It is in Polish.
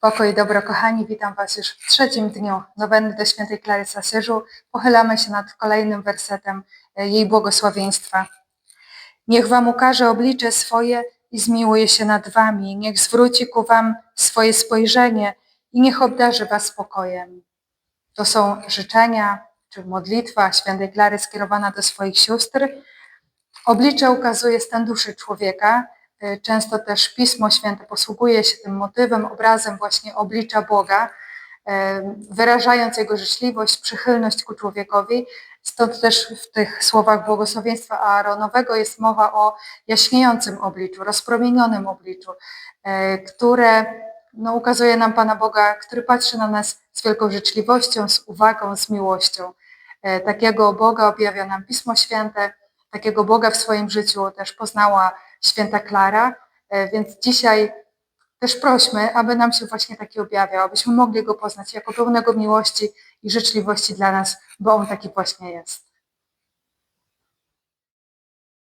Pokój i dobro, kochani, witam Was już w trzecim dniu nowenny do świętej Klary z. Pochylamy się nad kolejnym wersetem e, jej błogosławieństwa. Niech Wam ukaże oblicze swoje i zmiłuje się nad Wami. Niech zwróci ku Wam swoje spojrzenie i niech obdarzy Was spokojem. To są życzenia czy modlitwa świętej Klary skierowana do swoich sióstr. Oblicze ukazuje stan duszy człowieka. Y, Często też Pismo Święte posługuje się tym motywem, obrazem właśnie oblicza Boga, y, wyrażając Jego życzliwość, przychylność ku człowiekowi. Stąd też w tych słowach błogosławieństwa Aaronowego jest mowa o jaśniejącym obliczu, rozpromienionym obliczu, y, które no, ukazuje nam Pana Boga, który patrzy na nas z wielką życzliwością, z uwagą, z miłością. Takiego Boga objawia nam Pismo Święte, takiego Boga w swoim życiu też poznała święta Klara, E, więc dzisiaj też prośmy, aby nam się właśnie taki objawiał, abyśmy mogli Go poznać jako pełnego miłości i życzliwości dla nas, bo On taki właśnie jest.